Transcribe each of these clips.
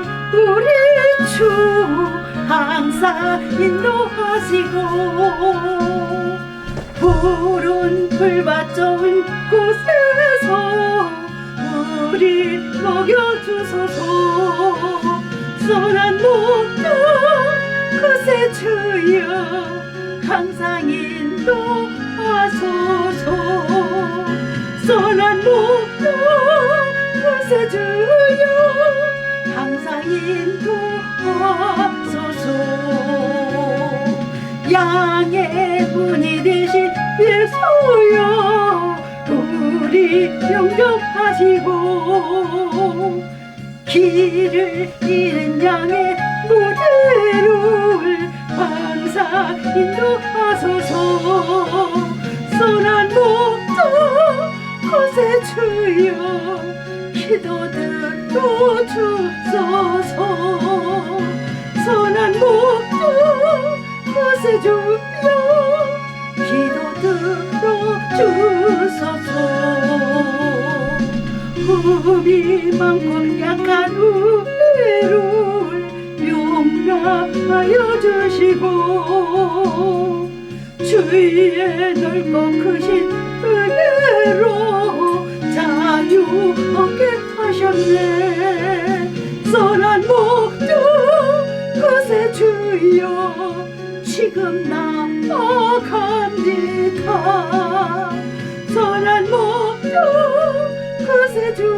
우리 주 항상 인도하시고 푸른 풀밭 좋은 곳에서 우리 먹여주소서. 선한 목도 그새 주여 항상 인도하소서. 소란 목도 그새 주여 영접하시고 길을 잃은 양의 무대를 항상 인도하소서. 선한 목도 곳에 주여 기도 들어주소서. 선한 목도 곳에 주여 기도 들어주 많고 약한 우리를 용납하여 주시고 주위에 넓고 크신 은혜로 자유 얻게 하셨네. 선한 목적 그새 주여 지금 나아갑니다. 선한 목적 그새 주여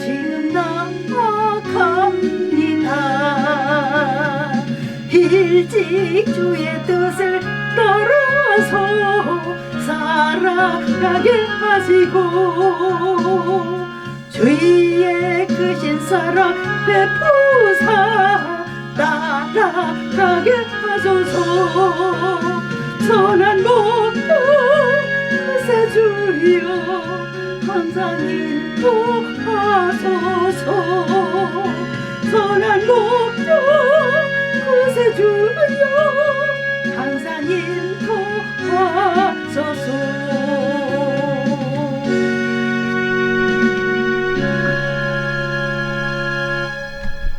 지금 나아갑니다. 일찍 주의 뜻을 따라서 살아가게 하시고 주의 크신 사랑 베푸사 따라가게 하소서. 선한 목도 그새 주여 선장님 복하소서. 선한 목표 구세주여 강사님